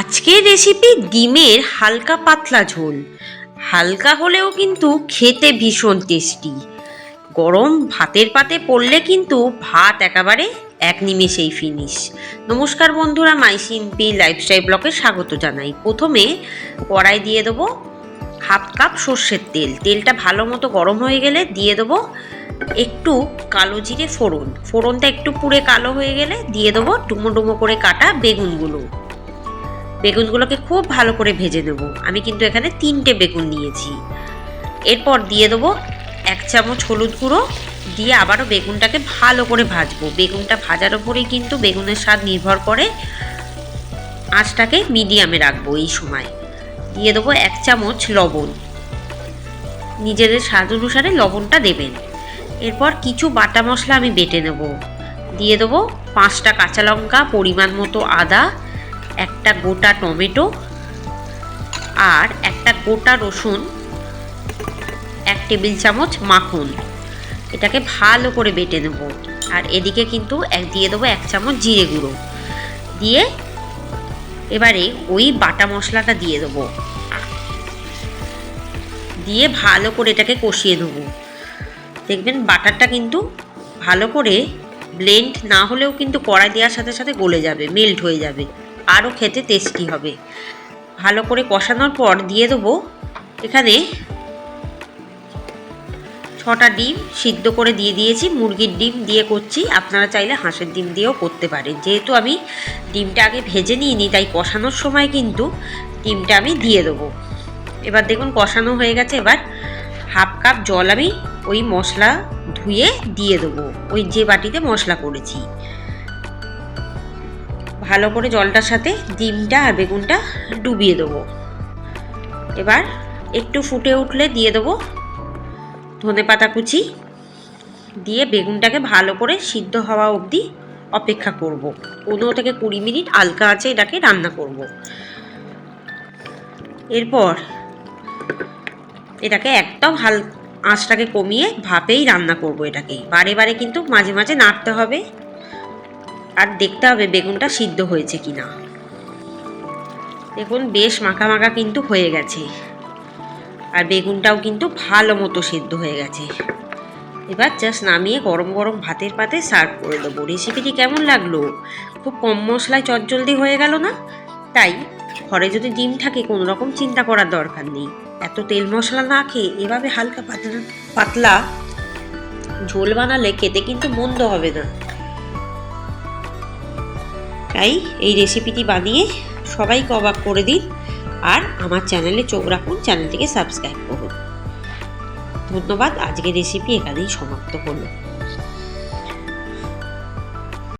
আজকের রেসিপি ডিমের হালকা পাতলা ঝোল। হালকা হলেও কিন্তু খেতে ভীষণ টেস্টি গরম ভাতের পাতে পড়লে কিন্তু ভাত একেবারে এক নিমেষেই ফিনিশ নমস্কার বন্ধুরা, মাই সিম্পি লাইফস্টাইল ব্লকে স্বাগত জানাই। প্রথমে কড়াই দিয়ে দেবো হাফ কাপ সর্ষের তেল। তেলটা ভালো মতো গরম হয়ে গেলে দিয়ে দেবো একটু কালো জিরে ফোড়ন। ফোড়নটা একটু পুড়ে কালো হয়ে গেলে দিয়ে দেবো ডুমো ডুমো করে কাটা বেগুনগুলো। বেগুনগুলোকে খুব ভালো করে ভেজে নেব। আমি কিন্তু এখানে তিনটে বেগুন নিয়েছি। এরপর দিয়ে দেবো এক চামচ হলুদ গুঁড়ো। দিয়ে আবারও বেগুনটাকে ভালো করে ভাজবো। বেগুনটা ভাজার ওপরেই কিন্তু বেগুনের স্বাদ নির্ভর করে। আঁচটাকে মিডিয়ামে রাখব এই সময়। দিয়ে দেবো এক চামচ লবণ। নিজেদের স্বাদ অনুসারে লবণটা দেবেন। এরপর কিছু বাটা মশলা আমি বেটে নেব। দিয়ে দেবো পাঁচটা কাঁচা লঙ্কা, পরিমাণ মতো আদা। একটা গোটা টমেটো আর একটা গোটা রসুন, এক টেবিল চামচ মাখন। এটাকে ভালো করে বেটে নেব। আর এদিকে কিন্তু এক দিয়ে দেবো এক চামচ জিরে গুঁড়ো। দিয়ে এবারে ওই বাটা মশলাটা দিয়ে দেবো। দিয়ে ভালো করে এটাকে কষিয়ে নেব। দেখবেন বাটারটা কিন্তু ভালো করে ব্লেন্ড না হলেও কিন্তু কড়াই দেওয়ার সাথে সাথে গলে যাবে, মেল্ট হয়ে যাবে। আরও খেতে টেস্টি হবে। ভালো করে কষানোর পর দিয়ে দেবো এখানে ছটা ডিম সিদ্ধ করে দিয়ে দিয়েছি। মুরগির ডিম দিয়ে করছি। আপনারা চাইলে হাঁসের ডিম দিয়েও করতে পারেন। যেহেতু আমি ডিমটা আগে ভেজে নিইনি, তাই কষানোর সময় কিন্তু ডিমটা আমি দিয়ে দেবো। এবার দেখুন কষানো হয়ে গেছে। এবার হাফ কাপ জল আমি ওই মশলা ধুয়ে দিয়ে দেবো। ওই যে বাটিতে মশলা করেছি। ভালো করে জলটার সাথে ডিমটা আর বেগুনটা ডুবিয়ে দেবো। এবার একটু ফুটে উঠলে দিয়ে দেবো ধনে পাতা কুচি। দিয়ে বেগুনটাকে ভালো করে সিদ্ধ হওয়া অবধি অপেক্ষা করব। পনেরো থেকে কুড়ি মিনিট আলকা আছে এটাকে রান্না করব। এরপর এটাকে একদম হাল, আঁচটাকে কমিয়ে ভাপেই রান্না করব এটাকে। বারে বারে কিন্তু মাঝে মাঝে নাড়তে হবে। আর দেখতে হবে বেগুনটা সিদ্ধ হয়েছে কি না দেখুন, বেশ মাখা মাখা কিন্তু হয়ে গেছে। আর বেগুনটাও কিন্তু ভালো মতো সিদ্ধ হয়ে গেছে। এবার জাস্ট নামিয়ে গরম গরম ভাতের পাতে সার্ভ করে দেবো। রেসিপিটি কেমন লাগল? খুব কম মশলায় চটজলদি হয়ে গেল না? তাই, ঘরে যদি ডিম থাকে, কোনো রকম চিন্তা করার দরকার নেই। এত তেল মশলা না খেয়ে এভাবে হালকা পাতলা পাতলা ঝোল বানালে খেতে কিন্তু মন্দ হবে না। তাই এই রেসিপিটি বানিয়ে সবাইকে অবাক করে দিন আর আমার চ্যানেলে চোখ রাখুন চ্যানেলটিকে সাবস্ক্রাইব করুন। ধন্যবাদ, আজকের রেসিপি এখানেই সমাপ্ত হলো